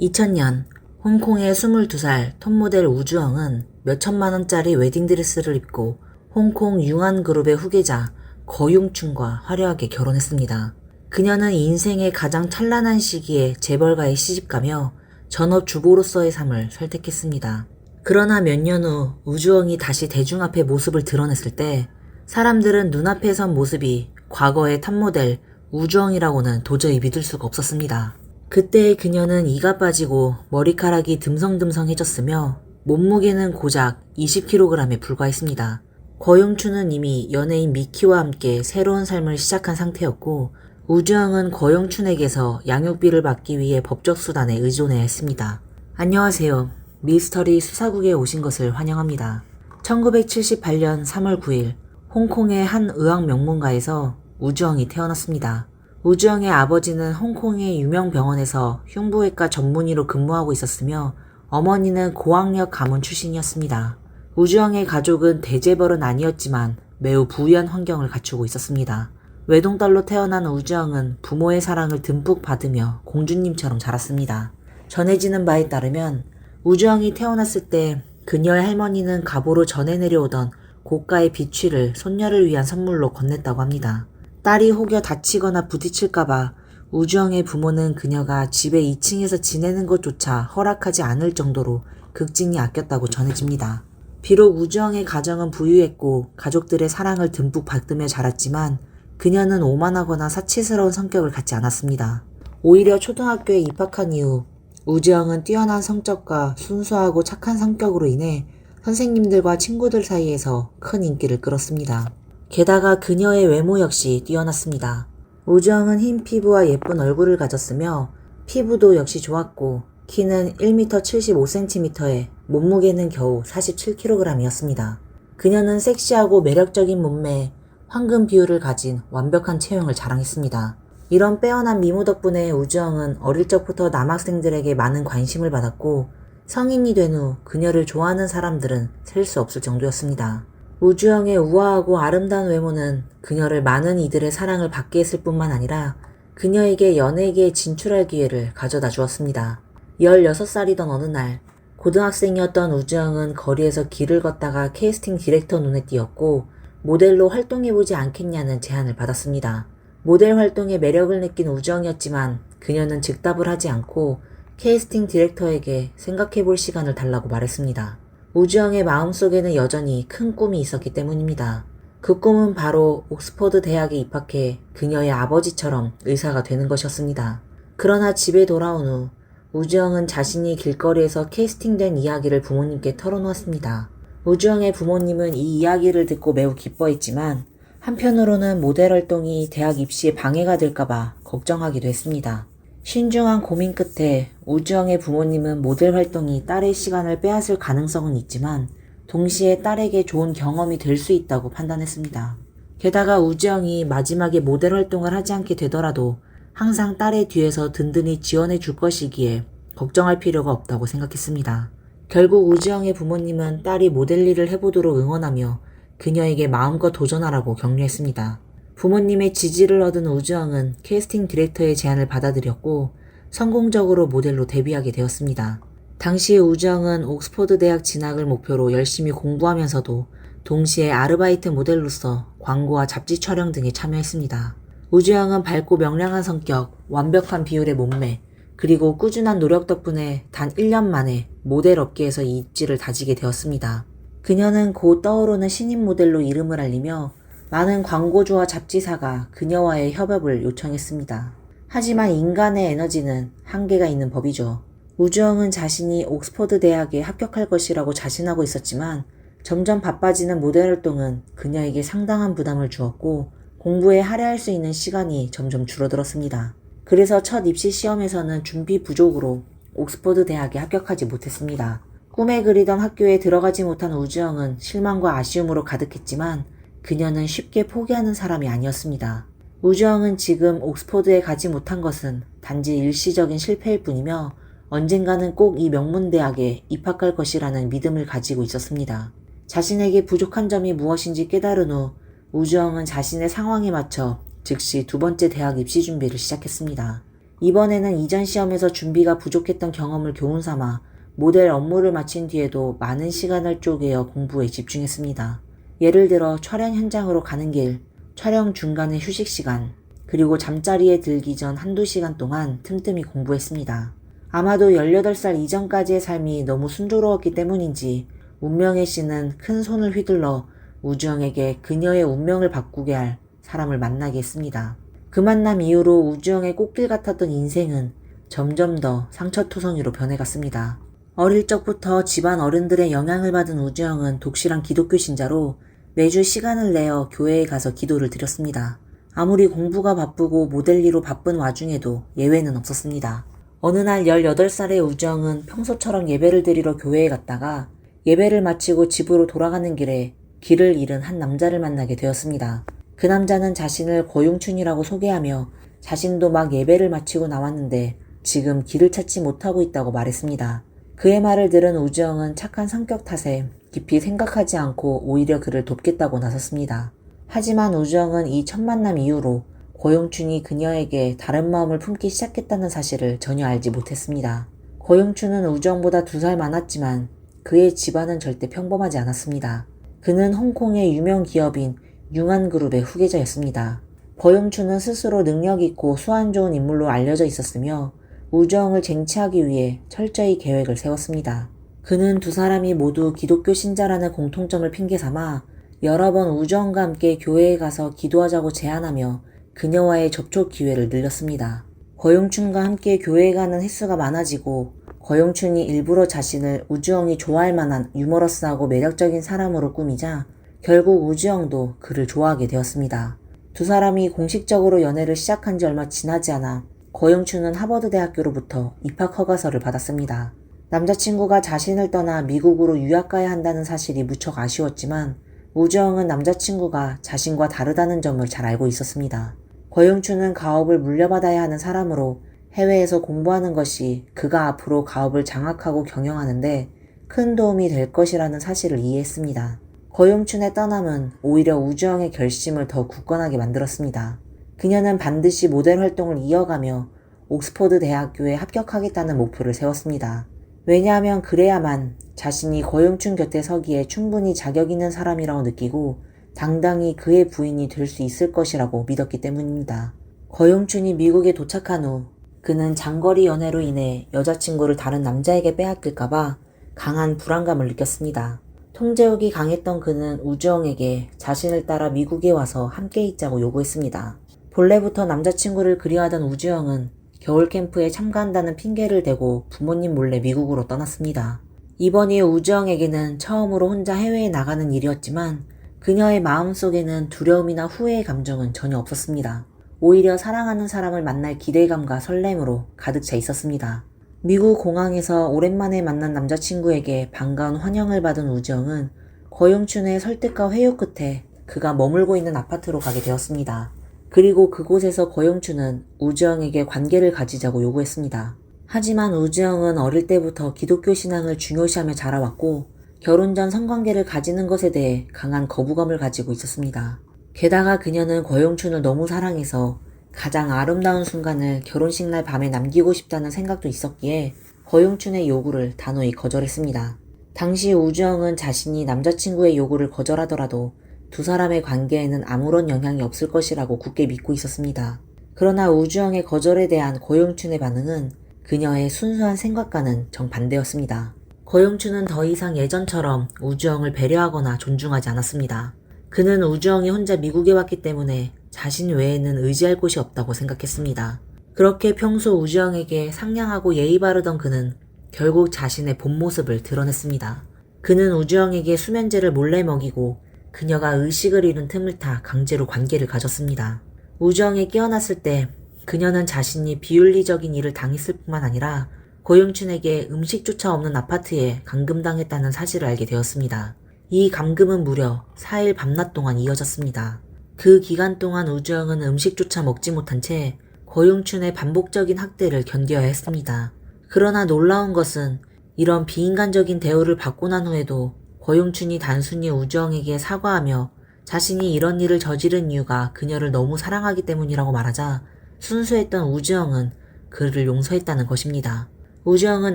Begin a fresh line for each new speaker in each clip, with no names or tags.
2000년 홍콩의 22살 톱모델 우주영은 몇천만 원짜리 웨딩드레스를 입고 홍콩 융한그룹의 후계자 거융춘과 화려하게 결혼했습니다. 그녀는 인생의 가장 찬란한 시기에 재벌가에 시집가며 전업 주부로서의 삶을 선택했습니다. 그러나 몇 년 후 우주영이 다시 대중 앞에 모습을 드러냈을 때 사람들은 눈앞에 선 모습이 과거의 탑모델 우주영이라고는 도저히 믿을 수가 없었습니다. 그때 그녀는 이가 빠지고 머리카락이 듬성듬성해졌으며 몸무게는 고작 20kg에 불과했습니다. 거용춘은 이미 연예인 미키와 함께 새로운 삶을 시작한 상태였고 우주영은 거용춘에게서 양육비를 받기 위해 법적 수단에 의존해야 했습니다. 안녕하세요. 미스터리 수사국에 오신 것을 환영합니다. 1978년 3월 9일 홍콩의 한 의학 명문가에서 우주영이 태어났습니다. 우주영의 아버지는 홍콩의 유명 병원에서 흉부외과 전문의로 근무하고 있었으며 어머니는 고학력 가문 출신이었습니다. 우주영의 가족은 대재벌은 아니었지만 매우 부유한 환경을 갖추고 있었습니다. 외동딸로 태어난 우주영은 부모의 사랑을 듬뿍 받으며 공주님처럼 자랐습니다. 전해지는 바에 따르면 우주영이 태어났을 때 그녀의 할머니는 갑오로 전해 내려오던 고가의 비취를 손녀를 위한 선물로 건넸다고 합니다. 딸이 혹여 다치거나 부딪힐까봐 우주영의 부모는 그녀가 집에 2층에서 지내는 것조차 허락하지 않을 정도로 극진히 아꼈다고 전해집니다. 비록 우주영의 가정은 부유했고 가족들의 사랑을 듬뿍 받으며 자랐지만 그녀는 오만하거나 사치스러운 성격을 갖지 않았습니다. 오히려 초등학교에 입학한 이후 우주영은 뛰어난 성적과 순수하고 착한 성격으로 인해 선생님들과 친구들 사이에서 큰 인기를 끌었습니다. 게다가 그녀의 외모 역시 뛰어났습니다. 우주영은 흰 피부와 예쁜 얼굴을 가졌으며 피부도 역시 좋았고 키는 1m 75cm에 몸무게는 겨우 47kg이었습니다. 그녀는 섹시하고 매력적인 몸매, 황금 비율을 가진 완벽한 체형을 자랑했습니다. 이런 빼어난 미모 덕분에 우주영은 어릴 적부터 남학생들에게 많은 관심을 받았고 성인이 된 후 그녀를 좋아하는 사람들은 셀 수 없을 정도였습니다. 우주영의 우아하고 아름다운 외모는 그녀를 많은 이들의 사랑을 받게 했을 뿐만 아니라 그녀에게 연예계에 진출할 기회를 가져다 주었습니다. 16살이던 어느 날 고등학생이었던 우주영은 거리에서 길을 걷다가 캐스팅 디렉터 눈에 띄었고 모델로 활동해보지 않겠냐는 제안을 받았습니다. 모델 활동에 매력을 느낀 우주영이었지만 그녀는 즉답을 하지 않고 캐스팅 디렉터에게 생각해볼 시간을 달라고 말했습니다. 우주영의 마음속에는 여전히 큰 꿈이 있었기 때문입니다. 그 꿈은 바로 옥스퍼드 대학에 입학해 그녀의 아버지처럼 의사가 되는 것이었습니다. 그러나 집에 돌아온 후 우주영은 자신이 길거리에서 캐스팅된 이야기를 부모님께 털어놓았습니다. 우주영의 부모님은 이 이야기를 듣고 매우 기뻐했지만 한편으로는 모델 활동이 대학 입시에 방해가 될까봐 걱정하기도 했습니다. 신중한 고민 끝에 우주영의 부모님은 모델 활동이 딸의 시간을 빼앗을 가능성은 있지만 동시에 딸에게 좋은 경험이 될 수 있다고 판단했습니다. 게다가 우주영이 마지막에 모델 활동을 하지 않게 되더라도 항상 딸의 뒤에서 든든히 지원해 줄 것이기에 걱정할 필요가 없다고 생각했습니다. 결국 우주영의 부모님은 딸이 모델 일을 해보도록 응원하며 그녀에게 마음껏 도전하라고 격려했습니다. 부모님의 지지를 얻은 우주영은 캐스팅 디렉터의 제안을 받아들였고 성공적으로 모델로 데뷔하게 되었습니다. 당시 우주영은 옥스퍼드 대학 진학을 목표로 열심히 공부하면서도 동시에 아르바이트 모델로서 광고와 잡지 촬영 등에 참여했습니다. 우주영은 밝고 명랑한 성격, 완벽한 비율의 몸매, 그리고 꾸준한 노력 덕분에 단 1년 만에 모델 업계에서 이 입지를 다지게 되었습니다. 그녀는 곧 떠오르는 신인 모델로 이름을 알리며 많은 광고주와 잡지사가 그녀와의 협업을 요청했습니다. 하지만 인간의 에너지는 한계가 있는 법이죠. 우주영은 자신이 옥스퍼드 대학에 합격할 것이라고 자신하고 있었지만 점점 바빠지는 모델 활동은 그녀에게 상당한 부담을 주었고 공부에 할애할 수 있는 시간이 점점 줄어들었습니다. 그래서 첫 입시 시험에서는 준비 부족으로 옥스퍼드 대학에 합격하지 못했습니다. 꿈에 그리던 학교에 들어가지 못한 우주영은 실망과 아쉬움으로 가득했지만 그녀는 쉽게 포기하는 사람이 아니었습니다. 우주영은 지금 옥스퍼드에 가지 못한 것은 단지 일시적인 실패일 뿐이며 언젠가는 꼭 이 명문대학에 입학할 것이라는 믿음을 가지고 있었습니다. 자신에게 부족한 점이 무엇인지 깨달은 후 우주영은 자신의 상황에 맞춰 즉시 두 번째 대학 입시 준비를 시작했습니다. 이번에는 이전 시험에서 준비가 부족했던 경험을 교훈 삼아 모델 업무를 마친 뒤에도 많은 시간을 쪼개어 공부에 집중했습니다. 예를 들어 촬영 현장으로 가는 길, 촬영 중간에 휴식 시간, 그리고 잠자리에 들기 전 한두 시간 동안 틈틈이 공부했습니다. 아마도 18살 이전까지의 삶이 너무 순조로웠기 때문인지 운명의 씨는 큰 손을 휘둘러 우주영에게 그녀의 운명을 바꾸게 할 사람을 만나게 했습니다. 그 만남 이후로 우주영의 꽃길 같았던 인생은 점점 더 상처투성이로 변해갔습니다. 어릴 적부터 집안 어른들의 영향을 받은 우주영은 독실한 기독교 신자로 매주 시간을 내어 교회에 가서 기도를 드렸습니다. 아무리 공부가 바쁘고 모델리로 바쁜 와중에도 예외는 없었습니다. 어느 날 18살의 우정은 평소처럼 예배를 드리러 교회에 갔다가 예배를 마치고 집으로 돌아가는 길에 길을 잃은 한 남자를 만나게 되었습니다. 그 남자는 자신을 고용춘이라고 소개하며 자신도 막 예배를 마치고 나왔는데 지금 길을 찾지 못하고 있다고 말했습니다. 그의 말을 들은 우정은 착한 성격 탓에 깊이 생각하지 않고 오히려 그를 돕겠다고 나섰습니다. 하지만 우정은 이 첫 만남 이후로 고용춘이 그녀에게 다른 마음을 품기 시작했다는 사실을 전혀 알지 못했습니다. 고용춘은 우정보다 두 살 많았지만 그의 집안은 절대 평범하지 않았습니다. 그는 홍콩의 유명 기업인 융한그룹의 후계자였습니다. 고용춘은 스스로 능력 있고 수완 좋은 인물로 알려져 있었으며 우정을 쟁취하기 위해 철저히 계획을 세웠습니다. 그는 두 사람이 모두 기독교 신자라는 공통점을 핑계 삼아 여러 번 우정과 함께 교회에 가서 기도하자고 제안하며 그녀와의 접촉 기회를 늘렸습니다. 거용춘과 함께 교회에 가는 횟수가 많아지고 거용춘이 일부러 자신을 우주영이 좋아할 만한 유머러스하고 매력적인 사람으로 꾸미자 결국 우주영도 그를 좋아하게 되었습니다. 두 사람이 공식적으로 연애를 시작한 지 얼마 지나지 않아 거용춘은 하버드 대학교로부터 입학 허가서를 받았습니다. 남자친구가 자신을 떠나 미국으로 유학 가야 한다는 사실이 무척 아쉬웠지만 우주영은 남자친구가 자신과 다르다는 점을 잘 알고 있었습니다. 거용춘은 가업을 물려받아야 하는 사람으로 해외에서 공부하는 것이 그가 앞으로 가업을 장악하고 경영하는데 큰 도움이 될 것이라는 사실을 이해했습니다. 거용춘의 떠남은 오히려 우주영의 결심을 더 굳건하게 만들었습니다. 그녀는 반드시 모델 활동을 이어가며 옥스퍼드 대학교에 합격하겠다는 목표를 세웠습니다. 왜냐하면 그래야만 자신이 거용춘 곁에 서기에 충분히 자격 있는 사람이라고 느끼고 당당히 그의 부인이 될 수 있을 것이라고 믿었기 때문입니다. 거용춘이 미국에 도착한 후 그는 장거리 연애로 인해 여자친구를 다른 남자에게 빼앗길까봐 강한 불안감을 느꼈습니다. 통제욕이 강했던 그는 우주영에게 자신을 따라 미국에 와서 함께 있자고 요구했습니다. 본래부터 남자친구를 그리워하던 우주영은 겨울 캠프에 참가한다는 핑계를 대고 부모님 몰래 미국으로 떠났습니다. 이번이 우주영에게는 처음으로 혼자 해외에 나가는 일이었지만 그녀의 마음속에는 두려움이나 후회의 감정은 전혀 없었습니다. 오히려 사랑하는 사람을 만날 기대감과 설렘으로 가득 차 있었습니다. 미국 공항에서 오랜만에 만난 남자친구에게 반가운 환영을 받은 우정은 거용춘의 설득과 회유 끝에 그가 머물고 있는 아파트로 가게 되었습니다. 그리고 그곳에서 거용춘은 우주영에게 관계를 가지자고 요구했습니다. 하지만 우주영은 어릴 때부터 기독교 신앙을 중요시하며 자라왔고 결혼 전 성관계를 가지는 것에 대해 강한 거부감을 가지고 있었습니다. 게다가 그녀는 거용춘을 너무 사랑해서 가장 아름다운 순간을 결혼식 날 밤에 남기고 싶다는 생각도 있었기에 거용춘의 요구를 단호히 거절했습니다. 당시 우주영은 자신이 남자친구의 요구를 거절하더라도 두 사람의 관계에는 아무런 영향이 없을 것이라고 굳게 믿고 있었습니다. 그러나 우주영의 거절에 대한 고용춘의 반응은 그녀의 순수한 생각과는 정반대였습니다. 고용춘은 더 이상 예전처럼 우주영을 배려하거나 존중하지 않았습니다. 그는 우주영이 혼자 미국에 왔기 때문에 자신 외에는 의지할 곳이 없다고 생각했습니다. 그렇게 평소 우주영에게 상냥하고 예의 바르던 그는 결국 자신의 본 모습을 드러냈습니다. 그는 우주영에게 수면제를 몰래 먹이고 그녀가 의식을 잃은 틈을 타 강제로 관계를 가졌습니다. 우주영에 깨어났을 때 그녀는 자신이 비윤리적인 일을 당했을 뿐만 아니라 고용춘에게 음식조차 없는 아파트에 감금당했다는 사실을 알게 되었습니다. 이 감금은 무려 4일 밤낮 동안 이어졌습니다. 그 기간 동안 우주영은 음식조차 먹지 못한 채 고용춘의 반복적인 학대를 견뎌야 했습니다. 그러나 놀라운 것은 이런 비인간적인 대우를 받고 난 후에도 고용춘이 단순히 우주영에게 사과하며 자신이 이런 일을 저지른 이유가 그녀를 너무 사랑하기 때문이라고 말하자 순수했던 우주영은 그를 용서했다는 것입니다. 우주영은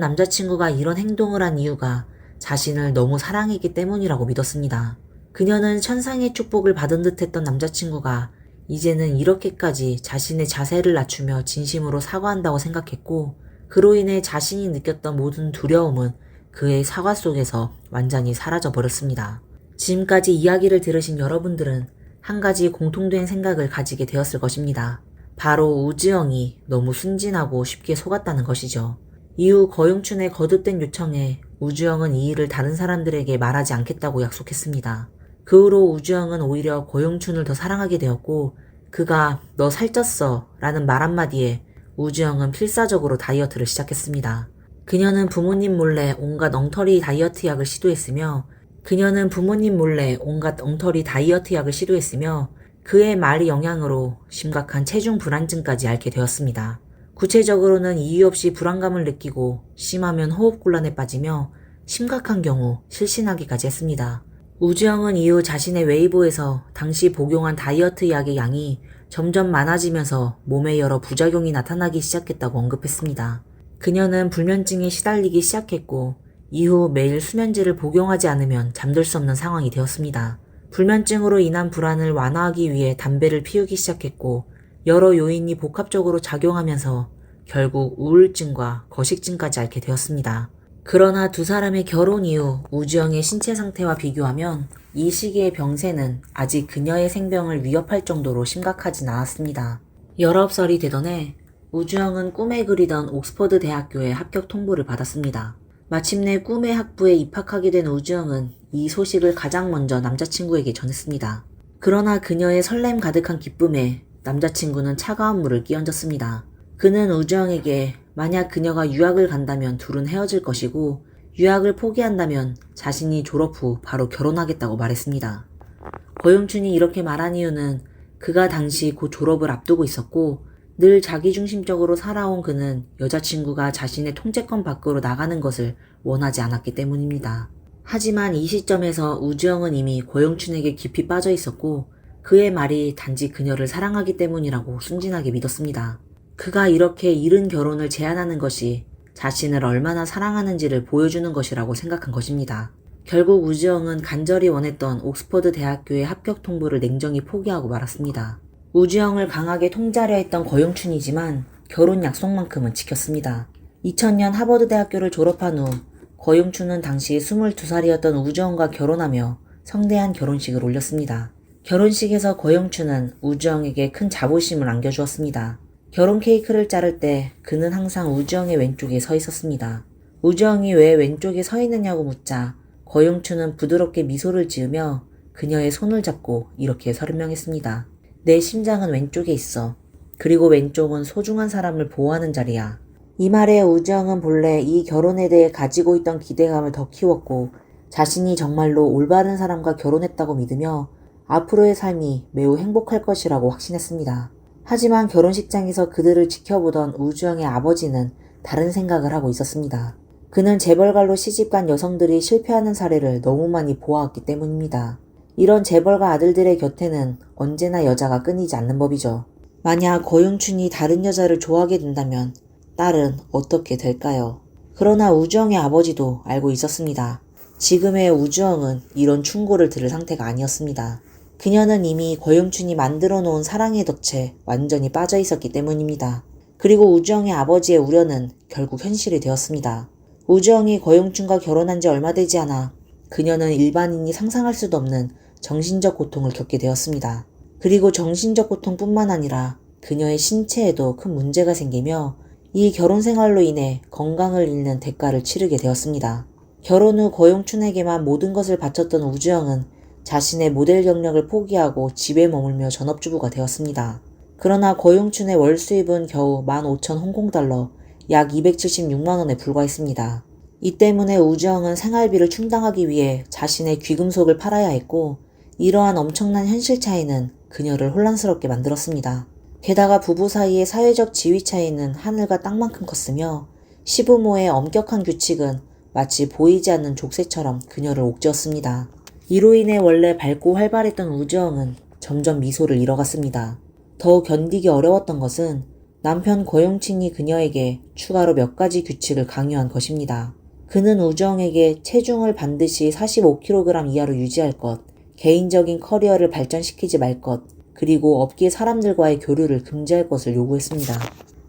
남자친구가 이런 행동을 한 이유가 자신을 너무 사랑했기 때문이라고 믿었습니다. 그녀는 천상의 축복을 받은 듯 했던 남자친구가 이제는 이렇게까지 자신의 자세를 낮추며 진심으로 사과한다고 생각했고, 그로 인해 자신이 느꼈던 모든 두려움은 그의 사과 속에서 완전히 사라져 버렸습니다. 지금까지 이야기를 들으신 여러분들은 한 가지 공통된 생각을 가지게 되었을 것입니다. 바로 우지영이 너무 순진하고 쉽게 속았다는 것이죠. 이후 거용춘의 거듭된 요청에 우주영은 이 일을 다른 사람들에게 말하지 않겠다고 약속했습니다. 그 후로 우주영은 오히려 고용춘을 더 사랑하게 되었고 그가 너 살쪘어 라는 말 한마디에 우주영은 필사적으로 다이어트를 시작했습니다. 그녀는 부모님 몰래 온갖 엉터리 다이어트 약을 시도했으며 그녀는 부모님 몰래 온갖 엉터리 다이어트 약을 시도했으며 그의 말의 영향으로 심각한 체중 불안증까지 앓게 되었습니다. 구체적으로는 이유 없이 불안감을 느끼고 심하면 호흡곤란에 빠지며 심각한 경우 실신하기까지 했습니다. 우주영은 이후 자신의 웨이보에서 당시 복용한 다이어트 약의 양이 점점 많아지면서 몸에 여러 부작용이 나타나기 시작했다고 언급했습니다. 그녀는 불면증에 시달리기 시작했고 이후 매일 수면제를 복용하지 않으면 잠들 수 없는 상황이 되었습니다. 불면증으로 인한 불안을 완화하기 위해 담배를 피우기 시작했고 여러 요인이 복합적으로 작용하면서 결국 우울증과 거식증까지 앓게 되었습니다. 그러나 두 사람의 결혼 이후 우주영의 신체 상태와 비교하면 이 시기의 병세는 아직 그녀의 생명을 위협할 정도로 심각하진 않았습니다. 19살이 되던 해 우주영은 꿈에 그리던 옥스퍼드 대학교에 합격 통보를 받았습니다. 마침내 꿈의 학부에 입학하게 된 우주영은 이 소식을 가장 먼저 남자친구에게 전했습니다. 그러나 그녀의 설렘 가득한 기쁨에 남자친구는 차가운 물을 끼얹었습니다. 그는 우주영에게 만약 그녀가 유학을 간다면 둘은 헤어질 것이고 유학을 포기한다면 자신이 졸업 후 바로 결혼하겠다고 말했습니다. 고영춘이 이렇게 말한 이유는 그가 당시 곧 졸업을 앞두고 있었고 늘 자기중심적으로 살아온 그는 여자친구가 자신의 통제권 밖으로 나가는 것을 원하지 않았기 때문입니다. 하지만 이 시점에서 우주영은 이미 고영춘에게 깊이 빠져 있었고 그의 말이 단지 그녀를 사랑하기 때문이라고 순진하게 믿었습니다. 그가 이렇게 이른 결혼을 제안하는 것이 자신을 얼마나 사랑하는지를 보여주는 것이라고 생각한 것입니다. 결국 우주영은 간절히 원했던 옥스퍼드 대학교의 합격 통보를 냉정히 포기하고 말았습니다. 우주영을 강하게 통제하려 했던 거용춘이지만 결혼 약속만큼은 지켰습니다. 2000년 하버드 대학교를 졸업한 후 거용춘은 당시 22살이었던 우주영과 결혼하며 성대한 결혼식을 올렸습니다. 결혼식에서 거용춘은 우주영에게 큰 자부심을 안겨주었습니다. 결혼 케이크를 자를 때 그는 항상 우주영의 왼쪽에 서 있었습니다. 우주영이 왜 왼쪽에 서 있느냐고 묻자 거용춘은 부드럽게 미소를 지으며 그녀의 손을 잡고 이렇게 설명했습니다. 내 심장은 왼쪽에 있어. 그리고 왼쪽은 소중한 사람을 보호하는 자리야. 이 말에 우주영은 본래 이 결혼에 대해 가지고 있던 기대감을 더 키웠고 자신이 정말로 올바른 사람과 결혼했다고 믿으며 앞으로의 삶이 매우 행복할 것이라고 확신했습니다. 하지만 결혼식장에서 그들을 지켜보던 우주영의 아버지는 다른 생각을 하고 있었습니다. 그는 재벌가로 시집간 여성들이 실패하는 사례를 너무 많이 보아왔기 때문입니다. 이런 재벌가 아들들의 곁에는 언제나 여자가 끊이지 않는 법이죠. 만약 고용춘이 다른 여자를 좋아하게 된다면 딸은 어떻게 될까요? 그러나 우주영의 아버지도 알고 있었습니다. 지금의 우주영은 이런 충고를 들을 상태가 아니었습니다. 그녀는 이미 고용춘이 만들어 놓은 사랑의 덫에 완전히 빠져 있었기 때문입니다. 그리고 우주영의 아버지의 우려는 결국 현실이 되었습니다. 우주영이 고용춘과 결혼한 지 얼마 되지 않아 그녀는 일반인이 상상할 수도 없는 정신적 고통을 겪게 되었습니다. 그리고 정신적 고통뿐만 아니라 그녀의 신체에도 큰 문제가 생기며 이 결혼 생활로 인해 건강을 잃는 대가를 치르게 되었습니다. 결혼 후 고용춘에게만 모든 것을 바쳤던 우주영은 자신의 모델 경력을 포기하고 집에 머물며 전업주부가 되었습니다. 그러나 고용춘의 월 수입은 겨우 15,000 홍콩달러, 약 276만원에 불과했습니다. 이 때문에 우주영은 생활비를 충당하기 위해 자신의 귀금속을 팔아야 했고, 이러한 엄청난 현실 차이는 그녀를 혼란스럽게 만들었습니다. 게다가 부부 사이의 사회적 지위 차이는 하늘과 땅만큼 컸으며, 시부모의 엄격한 규칙은 마치 보이지 않는 족쇄처럼 그녀를 옥죄었습니다. 이로 인해 원래 밝고 활발했던 우주영은 점점 미소를 잃어갔습니다. 더 견디기 어려웠던 것은 남편 고용친이 그녀에게 추가로 몇 가지 규칙을 강요한 것입니다. 그는 우정에게 체중을 반드시 45kg 이하로 유지할 것, 개인적인 커리어를 발전시키지 말 것, 그리고 업계 사람들과의 교류를 금지할 것을 요구했습니다.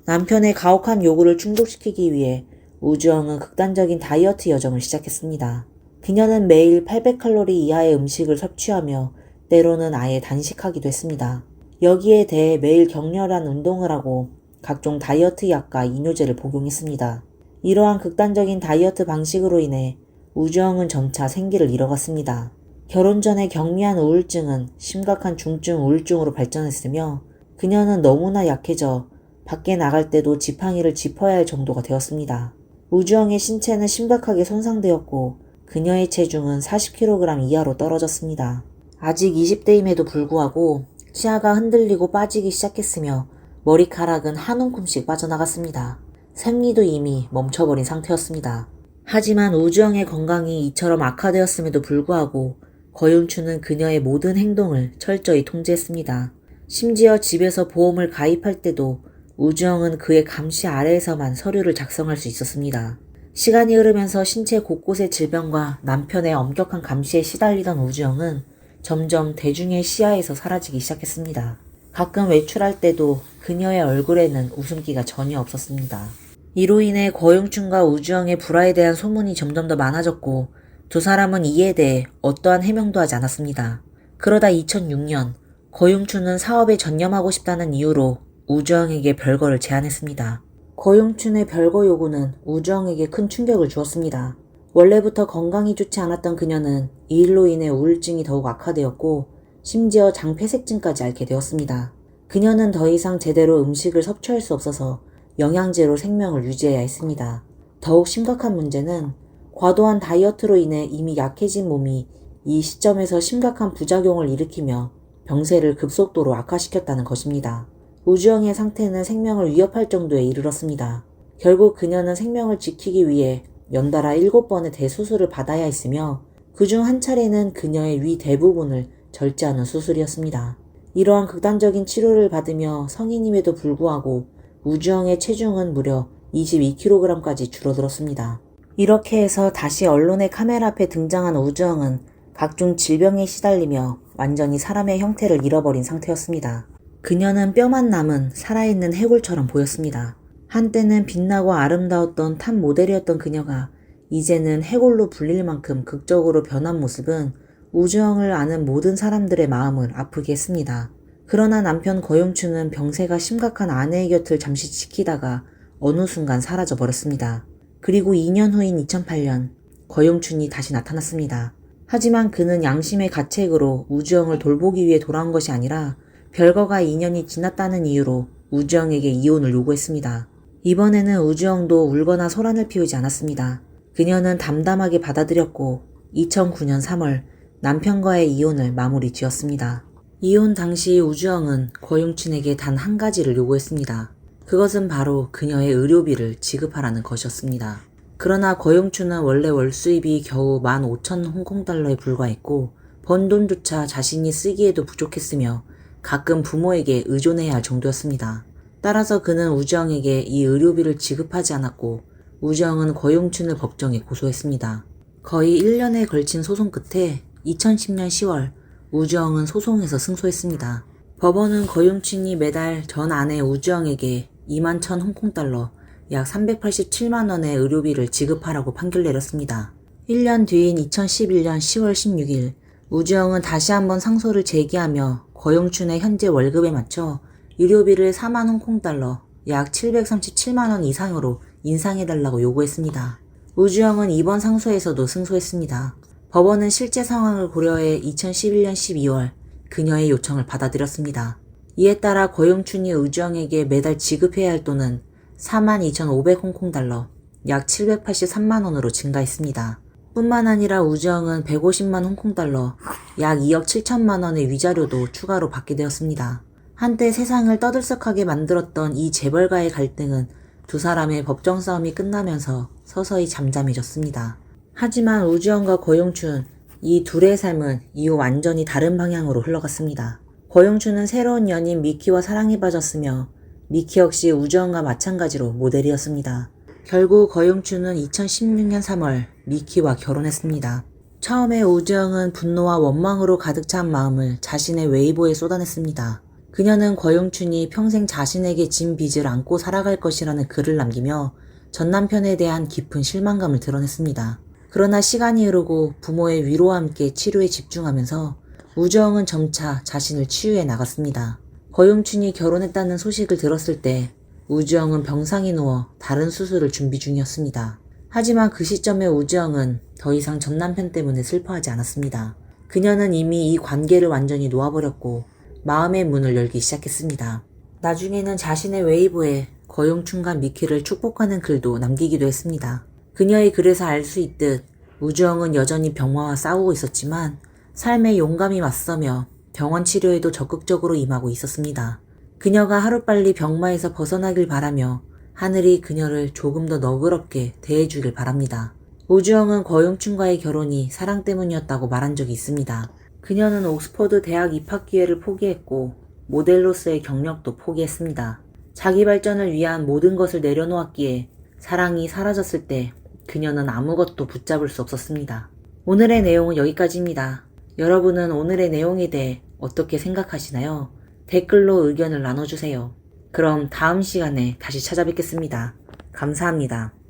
남편의 가혹한 요구를 충족시키기 위해 우주영은 극단적인 다이어트 여정을 시작했습니다. 그녀는 매일 800칼로리 이하의 음식을 섭취하며 때로는 아예 단식하기도 했습니다. 여기에 대해 매일 격렬한 운동을 하고 각종 다이어트 약과 이뇨제를 복용했습니다. 이러한 극단적인 다이어트 방식으로 인해 우주영은 점차 생기를 잃어갔습니다. 결혼 전에 경미한 우울증은 심각한 중증 우울증으로 발전했으며 그녀는 너무나 약해져 밖에 나갈 때도 지팡이를 짚어야 할 정도가 되었습니다. 우주영의 신체는 심각하게 손상되었고 그녀의 체중은 40kg 이하로 떨어졌습니다. 아직 20대임에도 불구하고 치아가 흔들리고 빠지기 시작했으며 머리카락은 한 움큼씩 빠져나갔습니다. 생리도 이미 멈춰버린 상태였습니다. 하지만 우주영의 건강이 이처럼 악화되었음에도 불구하고 거윤추는 그녀의 모든 행동을 철저히 통제했습니다. 심지어 집에서 보험을 가입할 때도 우주영은 그의 감시 아래에서만 서류를 작성할 수 있었습니다. 시간이 흐르면서 신체 곳곳의 질병과 남편의 엄격한 감시에 시달리던 우주영은 점점 대중의 시야에서 사라지기 시작했습니다. 가끔 외출할 때도 그녀의 얼굴에는 웃음기가 전혀 없었습니다. 이로 인해 거용춘과 우주영의 불화에 대한 소문이 점점 더 많아졌고 두 사람은 이에 대해 어떠한 해명도 하지 않았습니다. 그러다 2006년 거용춘은 사업에 전념하고 싶다는 이유로 우주영에게 별거를 제안했습니다. 거용춘의 별거 요구는 우주영에게 큰 충격을 주었습니다. 원래부터 건강이 좋지 않았던 그녀는 이 일로 인해 우울증이 더욱 악화되었고 심지어 장폐색증까지 앓게 되었습니다. 그녀는 더 이상 제대로 음식을 섭취할 수 없어서 영양제로 생명을 유지해야 했습니다. 더욱 심각한 문제는 과도한 다이어트로 인해 이미 약해진 몸이 이 시점에서 심각한 부작용을 일으키며 병세를 급속도로 악화시켰다는 것입니다. 우주영의 상태는 생명을 위협할 정도에 이르렀습니다. 결국 그녀는 생명을 지키기 위해 연달아 7번의 대수술을 받아야 했으며 그중 한 차례는 그녀의 위 대부분을 절제하는 수술이었습니다. 이러한 극단적인 치료를 받으며 성인임에도 불구하고 우주영의 체중은 무려 22kg까지 줄어들었습니다. 이렇게 해서 다시 언론의 카메라 앞에 등장한 우주영은 각종 질병에 시달리며 완전히 사람의 형태를 잃어버린 상태였습니다. 그녀는 뼈만 남은 살아있는 해골처럼 보였습니다. 한때는 빛나고 아름다웠던 탑 모델이었던 그녀가 이제는 해골로 불릴 만큼 극적으로 변한 모습은 우주영을 아는 모든 사람들의 마음을 아프게 했습니다. 그러나 남편 거용춘은 병세가 심각한 아내의 곁을 잠시 지키다가 어느 순간 사라져 버렸습니다. 그리고 2년 후인 2008년 거용춘이 다시 나타났습니다. 하지만 그는 양심의 가책으로 우주영을 돌보기 위해 돌아온 것이 아니라 별거가 2년이 지났다는 이유로 우주영에게 이혼을 요구했습니다. 이번에는 우주영도 울거나 소란을 피우지 않았습니다. 그녀는 담담하게 받아들였고 2009년 3월 남편과의 이혼을 마무리 지었습니다. 이혼 당시 우주영은 거용춘에게 단 한 가지를 요구했습니다. 그것은 바로 그녀의 의료비를 지급하라는 것이었습니다. 그러나 거용춘은 원래 월 수입이 겨우 15,000 홍콩달러에 불과했고 번 돈조차 자신이 쓰기에도 부족했으며 가끔 부모에게 의존해야 할 정도였습니다. 따라서 그는 우주영에게 이 의료비를 지급하지 않았고 우주영은 거용춘을 법정에 고소했습니다. 거의 1년에 걸친 소송 끝에 2010년 10월 우주영은 소송에서 승소했습니다. 법원은 거용춘이 매달 전 아내 우주영에게 2만 1천 홍콩 달러, 약 387만 원의 의료비를 지급하라고 판결 내렸습니다. 1년 뒤인 2011년 10월 16일 우주영은 다시 한번 상소를 제기하며 거용춘의 현재 월급에 맞춰 의료비를 4만 홍콩 달러, 약 737만 원 이상으로 인상해달라고 요구했습니다. 우주영은 이번 상소에서도 승소했습니다. 법원은 실제 상황을 고려해 2011년 12월 그녀의 요청을 받아들였습니다. 이에 따라 거용춘이 우주영에게 매달 지급해야 할 돈은 42,500 홍콩달러, 약 783만 원으로 증가했습니다. 뿐만 아니라 우주영은 150만 홍콩달러, 약 2억 7천만 원의 위자료도 추가로 받게 되었습니다. 한때 세상을 떠들썩하게 만들었던 이 재벌가의 갈등은 두 사람의 법정 싸움이 끝나면서 서서히 잠잠해졌습니다. 하지만 우주영과 거용춘, 이 둘의 삶은 이후 완전히 다른 방향으로 흘러갔습니다. 거용춘은 새로운 연인 미키와 사랑에 빠졌으며 미키 역시 우주원과 마찬가지로 모델이었습니다. 결국 거용춘은 2016년 3월 미키와 결혼했습니다. 처음에 우주영은 분노와 원망으로 가득 찬 마음을 자신의 웨이보에 쏟아냈습니다. 그녀는 거용춘이 평생 자신에게 진 빚을 안고 살아갈 것이라는 글을 남기며 전 남편에 대한 깊은 실망감을 드러냈습니다. 그러나 시간이 흐르고 부모의 위로와 함께 치료에 집중하면서 우주영은 점차 자신을 치유해 나갔습니다. 거용춘이 결혼했다는 소식을 들었을 때 우주영은 병상에 누워 다른 수술을 준비 중이었습니다. 하지만 그 시점에 우주영은 더 이상 전 남편 때문에 슬퍼하지 않았습니다. 그녀는 이미 이 관계를 완전히 놓아버렸고 마음의 문을 열기 시작했습니다. 나중에는 자신의 웨이보에 거용춘과 미키를 축복하는 글도 남기기도 했습니다. 그녀의 글에서 알 수 있듯 우주영은 여전히 병마와 싸우고 있었지만 삶에 용감히 맞서며 병원 치료에도 적극적으로 임하고 있었습니다. 그녀가 하루빨리 병마에서 벗어나길 바라며 하늘이 그녀를 조금 더 너그럽게 대해주길 바랍니다. 우주영은 거용춘과의 결혼이 사랑 때문이었다고 말한 적이 있습니다. 그녀는 옥스퍼드 대학 입학 기회를 포기했고 모델로서의 경력도 포기했습니다. 자기 발전을 위한 모든 것을 내려놓았기에 사랑이 사라졌을 때 그녀는 아무것도 붙잡을 수 없었습니다. 오늘의 내용은 여기까지입니다. 여러분은 오늘의 내용에 대해 어떻게 생각하시나요? 댓글로 의견을 나눠주세요. 그럼 다음 시간에 다시 찾아뵙겠습니다. 감사합니다.